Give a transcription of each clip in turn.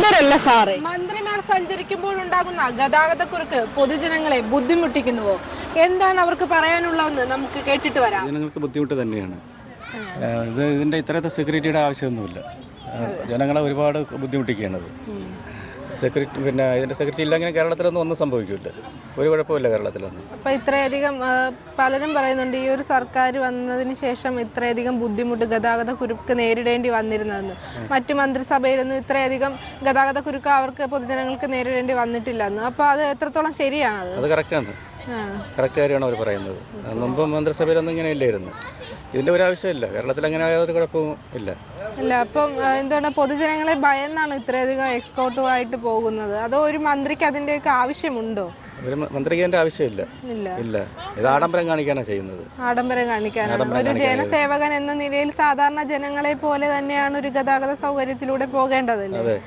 മന്ദരല്ല സാറേ. മന്ത്രിമാർ സഞ്ചരിക്കുമ്പോഴുണ്ടാകുന്ന ഗതാഗതക്കുറുക്ക് പൊതുജനങ്ങളെ ബുദ്ധിമുട്ടിക്കുന്നുവോ? എന്താണ് അവർക്ക് പറയാനുള്ളതെന്ന് നമുക്ക് കേട്ടിട്ട് വരാം. ജനങ്ങൾക്ക് ബുദ്ധിമുട്ട് തന്നെയാണ്. ഇത് ഇതിന്റെ ഇത്രയത്തെ സെക്യൂരിറ്റിയുടെ ആവശ്യമൊന്നുമില്ല. ജനങ്ങളെ ഒരുപാട് ബുദ്ധിമുട്ടിക്കുകയാണത്. സെക്യൂരിറ്റി പിന്നെ ഇതിന്റെ സെക്യൂരിറ്റി ഇല്ലെങ്കിൽ കേരളത്തിലൊന്നും ഒന്നും സംഭവിക്കില്ല. ഒരു കുഴപ്പമില്ല കേരളത്തിലൊന്നും. അപ്പോൾ ഇത്രയധികം പലരും പറയുന്നുണ്ട് ഈ ഒരു സർക്കാർ വന്നതിന് ശേഷം ഇത്രയധികം ബുദ്ധിമുട്ട് ഗതാഗത കുരുക്ക് നേരിടേണ്ടി വന്നിരുന്നതെന്ന്. മറ്റു മന്ത്രിസഭയിലൊന്നും ഇത്രയധികം ഗതാഗത കുരുക്ക് അവർക്ക് പൊതുജനങ്ങൾക്ക് നേരിടേണ്ടി വന്നിട്ടില്ലെന്ന്. അപ്പോൾ അത് എത്രത്തോളം ശരിയാണ് അത് കറക്റ്റാണ്. കറക്റ്റ് കാര്യമാണ് അവർ പറയുന്നത്. മുമ്പ് മന്ത്രിസഭയിലൊന്നും ഇങ്ങനെ ഇല്ലായിരുന്നു. ഇതിന്റെ ഒരു ആവശ്യമില്ല കേരളത്തിൽ അങ്ങനെ ഒരു കുഴപ്പവും ഇല്ല. അല്ല അപ്പം എന്താണ് പൊതുജനങ്ങളെ ഭയന്നാണ് ഇത്രയധികം എക്സ്പോർട്ടുമായിട്ട് പോകുന്നത്. അതോ ഒരു മന്ത്രിക്ക് അതിന്റെയൊക്കെ ആവശ്യമുണ്ടോ? ഒരു മന്ത്രിക്ക് അതിന്റെ ആവശ്യമില്ല. ഇല്ല. ഇല്ല. ഇത് ആഡംബരം കാണിക്കാനാണ് ചെയ്യുന്നത്. ആഡംബരം കാണിക്കാനാണ്. ഒരു ജനസേവകൻ എന്ന നിലയിൽ സാധാരണ ജനങ്ങളെ പോലെ തന്നെയാണ് ഒരു ഗതാഗത സൗകര്യത്തിലൂടെ പോകേണ്ടതല്ലേ? അതെ.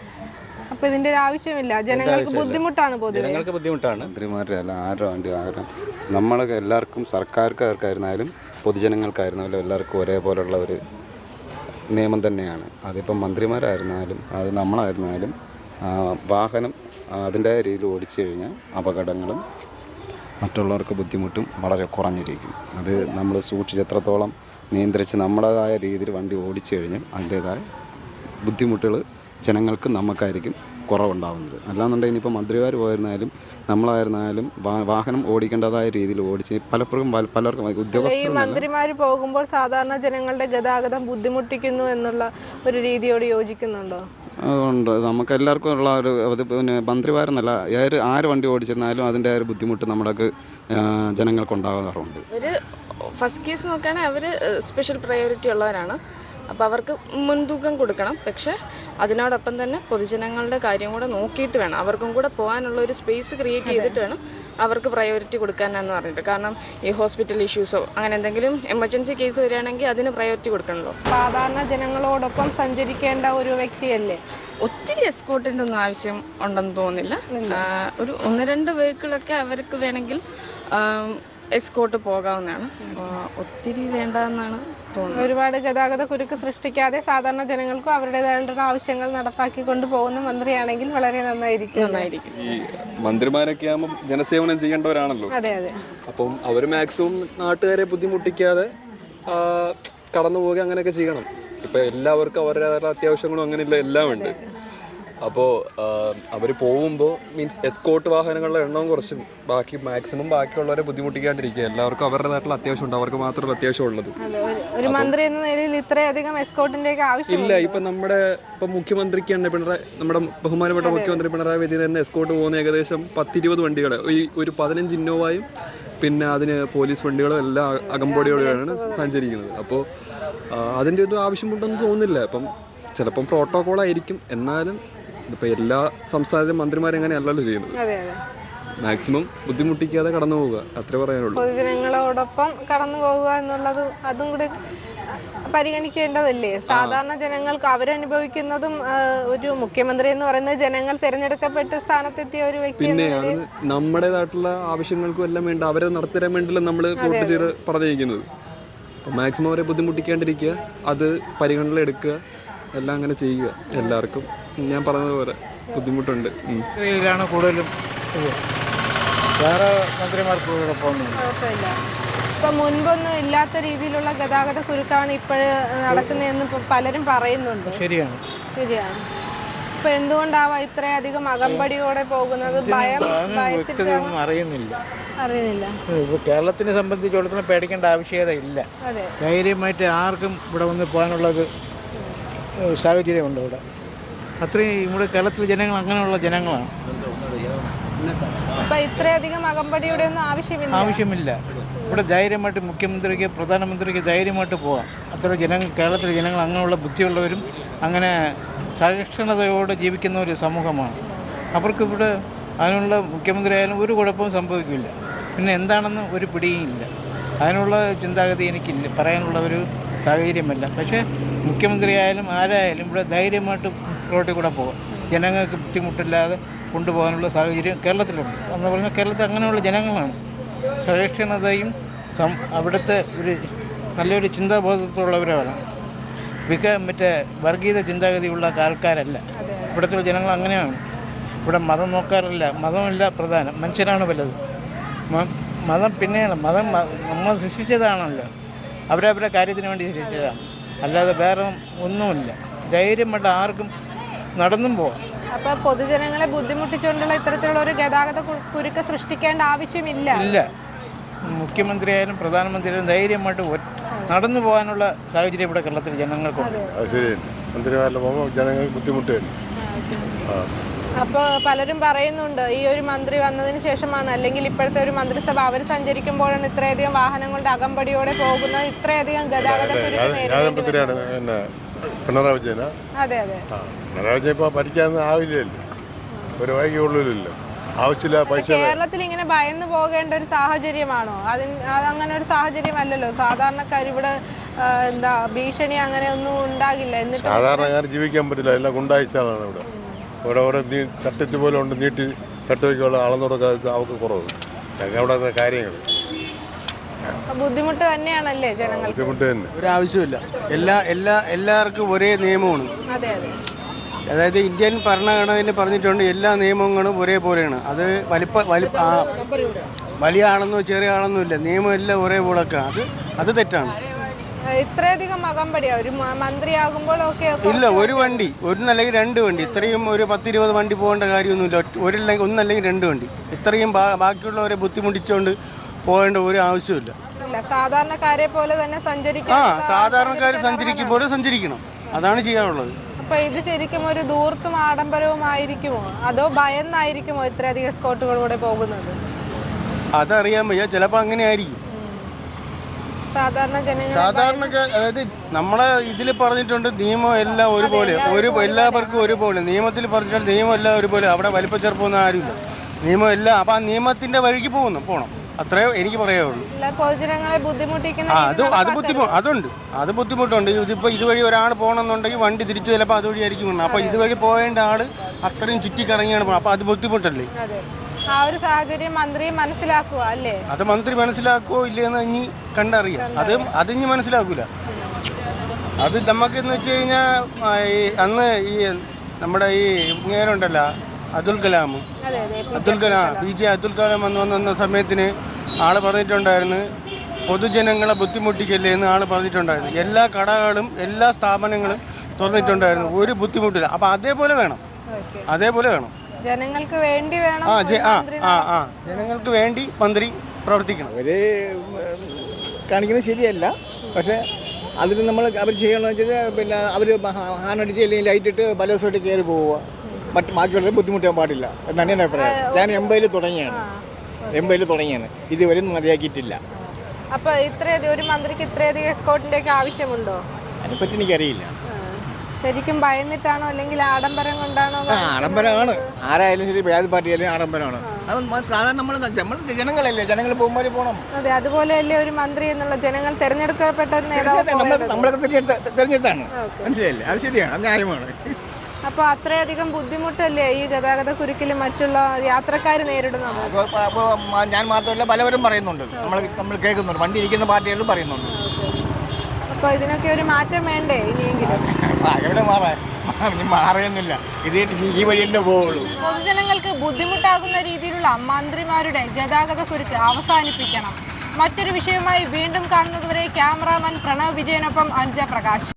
അപ്പൊ ഇതിന്റെ ഒരു ആവശ്യമില്ല. ജനങ്ങൾക്ക് ബുദ്ധിമുട്ടാണ് ജനങ്ങൾക്ക് ബുദ്ധിമുട്ടാണ്. മന്ത്രിമാരുടെ അല്ല ആരുടെ വേണ്ടി ആരും നമ്മളൊക്കെ എല്ലാവർക്കും സർക്കാർക്കാർക്കായിരുന്നാലും പൊതുജനങ്ങൾക്കായിരുന്നാലും എല്ലാവർക്കും ഒരേപോലുള്ള ഒരു നിയമം തന്നെയാണ്. അതിപ്പം മന്ത്രിമാരായിരുന്നാലും അത് നമ്മളായിരുന്നാലും വാഹനം അതിന്റെ രീതിയിൽ ഓടിച്ചു കഴിഞ്ഞാൽ അപകടങ്ങളും മറ്റുള്ളവർക്ക് ബുദ്ധിമുട്ടും വളരെ കുറഞ്ഞിരിക്കും. അത് നമ്മൾ സൂക്ഷിച്ച് എത്രത്തോളം നിയന്ത്രിച്ച് നമ്മുടേതായ രീതിയിൽ വണ്ടി ഓടിച്ചു കഴിഞ്ഞാൽ അതിന്റേതായ ബുദ്ധിമുട്ടുകൾ ജനങ്ങൾക്ക് നമുക്കായിരിക്കും കുറവുണ്ടാവുന്നത്. അല്ലാന്നുണ്ടെങ്കിൽ ഇനിയിപ്പോൾ മന്ത്രിമാർ പോയിരുന്നാലും നമ്മളായിരുന്നാലും വാഹനം ഓടിക്കേണ്ടതായ രീതിയിൽ ഓടിച്ച് പലപ്പോഴും പല- പലർക്കും ഉദ്യോഗസ്ഥർ മന്ത്രിമാർ പോകുമ്പോൾ സാധാരണ ജനങ്ങളുടെ ഗതാഗതം ബുദ്ധിമുട്ടിക്കുന്നു എന്നുള്ള ഒരു രീതിയോട് യോജിക്കുന്നുണ്ടോ? അതുകൊണ്ട് നമുക്ക് എല്ലാവർക്കും ഉള്ള ഒരു അത് പിന്നെ മന്ത്രിമാരെന്നല്ല ഏത് ആര് വണ്ടി ഓടിച്ചിരുന്നാലും അതിന്റെ ഒരു ബുദ്ധിമുട്ട് നമ്മുടെ ജനങ്ങൾക്ക് ഒരു ഫസ്റ്റ് കേസ് നോക്കുകയാണെങ്കിൽ അവർ സ്പെഷ്യൽ പ്രയോറിറ്റി ഉള്ളവരാണ്. അപ്പോൾ അവർക്ക് മുൻതൂക്കം കൊടുക്കണം. പക്ഷേ അതിനോടൊപ്പം തന്നെ പൊതുജനങ്ങളുടെ കാര്യം കൂടെ നോക്കിയിട്ട് വേണം. അവർക്കും കൂടെ പോകാനുള്ള ഒരു സ്പേസ് ക്രിയേറ്റ് ചെയ്തിട്ട് വേണം അവർക്ക് പ്രയോറിറ്റി കൊടുക്കാനെന്ന് പറഞ്ഞിട്ട്. കാരണം ഈ ഹോസ്പിറ്റൽ ഇഷ്യൂസോ അങ്ങനെ എന്തെങ്കിലും എമർജൻസി കേസ് വരികയാണെങ്കിൽ അതിന് പ്രയോറിറ്റി കൊടുക്കണമല്ലോ സാധാരണ ജനങ്ങളോടൊപ്പം സഞ്ചരിക്കേണ്ട ഒരു വ്യക്തിയല്ലേ? ഒത്തിരി എസ്കോട്ടിന്റെ ഒന്നും ആവശ്യം ഉണ്ടെന്ന് തോന്നുന്നില്ല. ഒരു ഒന്ന് രണ്ട് വെഹിക്കിളൊക്കെ അവർക്ക് വേണമെങ്കിൽ എസ്കോട്ട് പോകാവുന്നതാണ്. ഒത്തിരി വേണ്ട എന്നാണ് തോന്നുന്നത്. ഒരുപാട് ഗതാഗത കുരുക്ക് സൃഷ്ടിക്കാതെ സാധാരണ ജനങ്ങൾക്കും അവരുടേതായിട്ടുള്ള ആവശ്യങ്ങൾ നടപ്പാക്കി പോകുന്ന മന്ത്രിയാണെങ്കിൽ വളരെ നന്നായിരിക്കും. നന്നായിരിക്കും. ഈ മന്ത്രിമാരൊക്കെ ആകുമ്പോൾ ജനസേവനം ചെയ്യേണ്ടവരാണല്ലോ. അതെ അതെ. അപ്പം അവർ മാക്സിമം നാട്ടുകാരെ ബുദ്ധിമുട്ടിക്കാതെ കടന്നു പോവുക അങ്ങനെയൊക്കെ ചെയ്യണം. ഇപ്പം എല്ലാവർക്കും അവരുടേതായ അത്യാവശ്യങ്ങളും അങ്ങനെയുള്ള എല്ലാം ഉണ്ട്. അപ്പോൾ അവർ പോകുമ്പോൾ മീൻസ് എസ്കോട്ട് വാഹനങ്ങളുടെ എണ്ണവും കുറച്ചും ബാക്കി മാക്സിമം ബാക്കിയുള്ളവരെ ബുദ്ധിമുട്ടിക്കാണ്ടിരിക്കുക. എല്ലാവർക്കും അവരുടേതായിട്ടുള്ള അത്യാവശ്യം ഉണ്ട്. അവർക്ക് മാത്രമല്ല അത്യാവശ്യം ഉള്ളത് ഒരു- ഒരു മന്ത്രി എന്ന നിലയിൽ ഇത്രയധികം എസ്കോട്ടിന്റെ ഒക്കെ ആവശ്യം ഇല്ല ഇപ്പൊ നമ്മുടെ ഇപ്പൊ മുഖ്യമന്ത്രിക്ക് തന്നെ പിണറായി നമ്മുടെ ബഹുമാനപ്പെട്ട മുഖ്യമന്ത്രി പിണറായി വിജയൻ തന്നെ എസ്കോട്ട് പോകുന്ന ഏകദേശം പത്തിരുപത് വണ്ടികൾ ഈ ഒരു പതിനഞ്ച് ഇന്നോവായും പിന്നെ അതിന് പോലീസ് വണ്ടികളും എല്ലാം അകമ്പടിയോടെയാണ് സഞ്ചരിക്കുന്നത്. അപ്പോൾ അതിന്റെ ഒരു ആവശ്യമുണ്ടെന്ന് തോന്നുന്നില്ല. അപ്പം ചിലപ്പം പ്രോട്ടോകോൾ ആയിരിക്കും. എന്നാലും ഇപ്പം എല്ലാ സംസ്ഥാനത്തിലും മന്ത്രിമാരും അങ്ങനെ അല്ലല്ലോ ചെയ്യുന്നത് മാക്സിമം ബുദ്ധിമുട്ടിക്കാതെ കടന്നു പോവുക അത്ര പറയാനുള്ളൂ. പൊതുജനങ്ങളോടൊപ്പം കടന്നു പോവുക എന്നുള്ളത് അതും കൂടി പരിഗണിക്കേണ്ടതല്ലേ? സാധാരണ ജനങ്ങൾക്ക് അവരനുഭവിക്കുന്നതും ഒരു മുഖ്യമന്ത്രി എന്ന് പറയുന്നത് ജനങ്ങൾ തിരഞ്ഞെടുക്കപ്പെട്ട സ്ഥാനത്തെത്തിയ ഒരു വ്യക്തി പിന്നെ നമ്മുടേതായിട്ടുള്ള ആവശ്യങ്ങൾക്കും എല്ലാം വേണ്ട. അവരെ നടത്തരാൻ വേണ്ടിയല്ല നമ്മൾ വോട്ട് ചെയ്ത് പറഞ്ഞിരിക്കുന്നത്. മാക്സിമം അവരെ ബുദ്ധിമുട്ടിക്കാണ്ടിരിക്കുക അത് പരിഗണനയിലെടുക്കുക എല്ലാം അങ്ങനെ ചെയ്യുക എല്ലാവർക്കും ഞാൻ പറഞ്ഞതുപോലെ ബുദ്ധിമുട്ടുണ്ട്. ഉം. രീതിയിലാണ് കൂടുതലും വേറെ മന്ത്രിമാർക്ക് ഇവിടെ പോകുന്നില്ല ഇപ്പൊ മുൻപൊന്നും ഇല്ലാത്ത രീതിയിലുള്ള ഗതാഗത കുരുക്കാണ് ഇപ്പോഴ് നടക്കുന്നതെന്ന് പലരും പറയുന്നുണ്ട്. ശരിയാണ്. ശരിയാണ്. ഇപ്പൊ എന്തുകൊണ്ടാവാ ഇത്രയധികം അകമ്പടിയോടെ പോകുന്നത്? ഭയം വ്യക്തതയൊന്നും അറിയുന്നില്ല. അറിയുന്നില്ല. കേരളത്തിനെ സംബന്ധിച്ചിടത്തോളം പേടിക്കേണ്ട ആവശ്യകത ഇല്ല. അതെ. ധൈര്യമായിട്ട് ആർക്കും ഇവിടെ വന്ന് പോകാനുള്ള ഒരു സാഹചര്യമുണ്ട് ഇവിടെ. അത്രയും ഇവിടെ കേരളത്തിലെ ജനങ്ങൾ അങ്ങനെയുള്ള ജനങ്ങളാണ്. അപ്പൊ ഇത്രയധികം അകമ്പടിയുടെ ഒന്നും ആവശ്യമില്ല. ആവശ്യമില്ല. ഇവിടെ ധൈര്യമായിട്ട് മുഖ്യമന്ത്രിക്ക് പ്രധാനമന്ത്രിക്ക് ധൈര്യമായിട്ട് പോകാം. അത്ര ജനങ്ങൾ കേരളത്തിലെ ജനങ്ങൾ അങ്ങനെയുള്ള ബുദ്ധിയുള്ളവരും അങ്ങനെ സഹിഷ്ണുതയോടെ ജീവിക്കുന്ന ഒരു സമൂഹമാണ്. അവർക്ക് ഇവിടെ അതിനുള്ള മുഖ്യമന്ത്രി ആയാലും ഒരു കുഴപ്പവും സംഭവിക്കില്ല. പിന്നെ എന്താണെന്ന് ഒരു പിടിയും ഇല്ല. അതിനുള്ള ചിന്താഗതി എനിക്കില്ല. പറയാനുള്ള ഒരു സാഹചര്യമല്ല. പക്ഷേ മുഖ്യമന്ത്രി ആയാലും ആരായാലും ഇവിടെ ധൈര്യമായിട്ട് റോട്ടിൽ കൂടെ പോകാം ജനങ്ങൾക്ക് ബുദ്ധിമുട്ടില്ലാതെ കൊണ്ടുപോകാനുള്ള സാഹചര്യം കേരളത്തിലുണ്ട്. എന്ന് പറഞ്ഞാൽ കേരളത്തിൽ അങ്ങനെയുള്ള ജനങ്ങളാണ്. സഹിഷ്ണുതയും സം അവിടുത്തെ ഒരു നല്ലൊരു ചിന്താബോധത്തുള്ളവരാണ് വിക മറ്റേ വർഗീയ ചിന്താഗതിയുള്ള ആൾക്കാരല്ല. ഇവിടുത്തെ ജനങ്ങൾ അങ്ങനെയാണ്. ഇവിടെ മതം നോക്കാറില്ല. മതമല്ല പ്രധാനം. മനുഷ്യരാണ് വലുത്. മതം പിന്നെയാണ്. മതം നമ്മൾ സൃഷ്ടിച്ചതാണല്ലോ. അവരവരുടെ കാര്യത്തിന് വേണ്ടി സൃഷ്ടിച്ചതാണ്. അല്ലാതെ വേറെ ഒന്നുമില്ല. ധൈര്യമായിട്ട് ആർക്കും നടന്നും പോവാം. അപ്പൊ പൊതുജനങ്ങളെ ബുദ്ധിമുട്ടിച്ചുകൊണ്ടുള്ള ഇത്തരത്തിലുള്ള ഒരു ഗതാഗത കുരുക്ക് സൃഷ്ടിക്കേണ്ട ആവശ്യമില്ല. ഇല്ല. മുഖ്യമന്ത്രിയായാലും പ്രധാനമന്ത്രിയായാലും ധൈര്യമായിട്ട് നടന്നു പോകാനുള്ള സാഹചര്യം ഇവിടെ കേരളത്തിലെ ജനങ്ങൾക്കുണ്ട്. അത്. ശരിയല്ല പോകുമ്പോൾ ജനങ്ങൾക്ക് ബുദ്ധിമുട്ട് തന്നെ. ആ അപ്പൊ പലരും പറയുന്നുണ്ട് ഈ ഒരു മന്ത്രി വന്നതിന് ശേഷമാണ് അല്ലെങ്കിൽ ഇപ്പോഴത്തെ ഒരു മന്ത്രിസഭ അവർ സഞ്ചരിക്കുമ്പോഴാണ് ഇത്രയധികം വാഹനങ്ങളുടെ അകമ്പടിയോടെ പോകുന്നത് ഇത്രയധികം ഗതാഗത പിണറായി വിജയനാ? അതെ അതെ. ആ പിണറായി വിജയൻ ഇപ്പോൾ ഭരിക്കാനൊന്നും ആവില്ലല്ലോ. ഒരു വൈകി ഉള്ളിലല്ലോ. ആവശ്യമില്ല പൈസ കേരളത്തിൽ ഇങ്ങനെ ഭയന്നു പോകേണ്ട ഒരു സാഹചര്യമാണോ? അതിന് അത് അങ്ങനെ ഒരു സാഹചര്യമല്ലല്ലോ. സാധാരണക്കാർ ഇവിടെ എന്താ ഭീഷണി അങ്ങനെ ഒന്നും ഉണ്ടാകില്ല. എന്നിട്ട് സാധാരണക്കാർ ജീവിക്കാൻ പറ്റില്ല. എല്ലാം ഗുണ്ടായിച്ചാലാണ് ഇവിടെ. ഇവിടെ ഓരോ തട്ടിച്ച് പോലെ ഉണ്ട്. നീട്ടി തട്ടുവയ്ക്കുള്ള അളന്നുറക്കാതെ അവർക്ക് കുറവ്. ഞങ്ങൾ അവിടെ കാര്യങ്ങൾ ബുദ്ധിമുട്ട് തന്നെയാണല്ലേ ജനങ്ങൾ ബുദ്ധിമുട്ട് തന്നെ. ഒരു ആവശ്യമില്ല എല്ലാ എല്ലാ എല്ലാവർക്കും ഒരേ നിയമമാണ്. അതെ അതെ. അതായത് ഇന്ത്യൻ ഭരണഘടനയിൽ പറഞ്ഞിട്ടുണ്ട് എല്ലാ നിയമങ്ങളും ഒരേപോലെയാണ്. അത് വലിപ്പ വലിപ്പ ആ, വലിയ ആളെന്നോ ചെറിയ ആളെന്നോ ഇല്ല നിയമം എല്ലാം ഒരേപോലൊക്കെയാണ് അത് അത് തെറ്റാണ്. ഇത്രയധികം അകമ്പടിയാ ഒരു മ- മന്ത്രിയാകുമ്പോൾ ഒക്കെ ഇല്ല ഒരു വണ്ടി. ഒന്നല്ലെങ്കിൽ രണ്ട് വണ്ടി. ഇത്രയും ഒരു പത്തിരുപത് വണ്ടി പോകേണ്ട കാര്യമൊന്നുമില്ല. ഒരു ഒരല്ലെങ്കിൽ ഒന്നല്ലെങ്കിൽ രണ്ട് വണ്ടി. ഇത്രയും ബാക്കിയുള്ളവരെ ബുദ്ധിമുട്ടിച്ചുകൊണ്ട് പോകേണ്ട ഒരു ആവശ്യമില്ല സാധാരണക്കാരെ പോലെ തന്നെ ആ സഞ്ചരിക്കാൻ സാധാരണക്കാർ സഞ്ചരിക്കുമ്പോൾ സഞ്ചരിക്കണം. അതാണ് ചെയ്യാനുള്ളത്. അപ്പൊ ഇത് ശരിക്കും ഒരു ദൂർത്തും ആഡംബരവുമായിരിക്കുമോ? അതോ ഭയന്നായിരിക്കുമോ ഇത്രയധികം സ്കോട്ടുകളിലൂടെ പോകുന്നത്? അതറിയാൻ വയ്യ. ചിലപ്പോൾ അങ്ങനെ ആയിരിക്കും സാധാരണ സാധാരണക്കാർ അതായത് നമ്മളെ ഇതിൽ പറഞ്ഞിട്ടുണ്ട് നിയമം എല്ലാം ഒരുപോലെ. ഒരു എല്ലാവർക്കും ഒരുപോലെ. നിയമത്തിൽ പറഞ്ഞിട്ടുണ്ട് നിയമം എല്ലാം ഒരുപോലെ. അവിടെ വലിപ്പ ചെറുപ്പമൊന്നും ആരുമില്ല. നിയമം എല്ലാം അപ്പം ആ നിയമത്തിന്റെ വഴിക്ക് പോകുന്നു പോകണം അത്രേ എനിക്ക് പറയാവുള്ളൂ. എല്ലാ പൊതുജനങ്ങളെ ബുദ്ധിമുട്ടിക്കുന്ന അത് അത് ബുദ്ധിമുട്ട് അതുണ്ട്. അത് ബുദ്ധിമുട്ടുണ്ട്. ഇതിപ്പോൾ ഇതുവഴി ഒരാൾ പോകണമെന്നുണ്ടെങ്കിൽ വണ്ടി തിരിച്ചു ചിലപ്പോൾ അതുവഴി ആയിരിക്കും വരണം അപ്പോൾ ഇതുവഴി പോകേണ്ട ആൾ അത്രയും ചുറ്റിക്കറങ്ങിയാണ് പോകുന്നത് അപ്പോൾ അത് ബുദ്ധിമുട്ടല്ലേ? ആ ഒരു സാഹചര്യം മന്ത്രി മനസ്സിലാക്കുക അല്ലേ? അത് മന്ത്രി മനസ്സിലാക്കുമോ ഇല്ലയെന്ന് ഇനി കണ്ടറിയാം. അത് അതിഞ്ഞ് മനസ്സിലാക്കൂല. അത് നമുക്കെന്ന് വെച്ച് കഴിഞ്ഞാൽ അന്ന് ഈ നമ്മുടെ ഈ ഇങ്ങനെയുണ്ടല്ലോ അബ്ദുൽ കലാം. അതെ അതെ. അബ്ദുൽ കലാം ബി ജെ അബ്ദുൽ കലാം വന്ന് വന്ന സമയത്തിന് ആൾ പറഞ്ഞിട്ടുണ്ടായിരുന്നു പൊതുജനങ്ങളെ ബുദ്ധിമുട്ടിക്കല്ലേ എന്ന് ആൾ പറഞ്ഞിട്ടുണ്ടായിരുന്നു. എല്ലാ കടകളും എല്ലാ സ്ഥാപനങ്ങളും തുറന്നിട്ടുണ്ടായിരുന്നു. ഒരു ബുദ്ധിമുട്ടില്ല. അപ്പം അതേപോലെ വേണം. അതേപോലെ വേണം. ജനങ്ങൾക്ക് വേണ്ടി വേണം ആ ആ ആ ആ. ജനങ്ങൾക്ക് വേണ്ടി മന്ത്രി പ്രവർത്തിക്കണം. അവർ കാണിക്കുന്നത് ശരിയല്ല. പക്ഷേ അതിന് നമ്മൾ അവർ ചെയ്യണമെന്ന് വെച്ചാൽ പിന്നെ അവർ ഹാനടിച്ച് അല്ലെങ്കിൽ ലൈറ്റ് ഇട്ട് പല ദിവസമായിട്ട് കയറി പോവുക. മറ്റ് ബാക്കിയുള്ളവരെ ബുദ്ധിമുട്ടാൻ പാടില്ല എന്നാണ് എന്റെ അഭിപ്രായം. ഞാൻ എൺപതിൽ തുടങ്ങിയാണ്. എൺപതിൽ തുടങ്ങിയാണ്. ഇതുവരെ മതിയാക്കിയിട്ടില്ല. അപ്പൊ ഇത്രയധികം ഒരു മന്ത്രിക്ക് ഇത്രയധികം എസ്കോട്ടിന്റെ ഒക്കെ ആവശ്യമുണ്ടോ? അതിനെപ്പറ്റി എനിക്കറിയില്ല. ശരിക്കും ഭയന്നിട്ടാണോ അല്ലെങ്കിൽ ആഡംബരം കൊണ്ടാണോ ആഡംബരമാണ്. ആരായാലും ശരി ഏത് പാർട്ടിയായാലും ആഡംബരമാണ്. സാധാരണ നമ്മൾ നമ്മൾ ജനങ്ങളല്ലേ ജനങ്ങൾ പോകുമ്പോൾ പോകണം അതെ അതുപോലെയല്ലേ ഒരു മന്ത്രി എന്നുള്ള ജനങ്ങൾ തെരഞ്ഞെടുക്കപ്പെട്ട നേതാവ്. നമ്മളൊക്കെ തിരഞ്ഞെടുത്താണ്. മനസ്സിലായില്ലേ? അത് ശരിയാണ് അത് ന്യായമാണ്. അപ്പൊ അത്രയധികം ബുദ്ധിമുട്ടല്ലേ ഈ ഗതാഗത കുരുക്കിൽ മറ്റുള്ള യാത്രക്കാർ നേരിടുന്നത്? അപ്പോൾ അപ്പോൾ ഞാൻ മാത്രമല്ല പലവരും പറയുന്നുണ്ട്. നമ്മൾ നമ്മൾ കേൾക്കുന്നുണ്ട്. വണ്ടി ഇരിക്കുന്ന പാർട്ടികളും പറയുന്നുണ്ട്. അപ്പൊ ഇതിനൊക്കെ ഒരു മാറ്റം വേണ്ടേ ഇനിയെങ്കിലും? എവിടെ മാറാൻ മാറുന്നില്ല ഇത് ഈ വഴി തന്നെ പോവുള്ളൂ. പൊതുജനങ്ങൾക്ക് ബുദ്ധിമുട്ടാകുന്ന രീതിയിലുള്ള മന്ത്രിമാരുടെ ഗതാഗത കുരുക്ക് അവസാനിപ്പിക്കണം. മറ്റൊരു വിഷയവുമായി വീണ്ടും കാണുന്നതുവരെ ക്യാമറാമാൻ പ്രണവ് വിജയനൊപ്പം അനുജ പ്രകാശ്.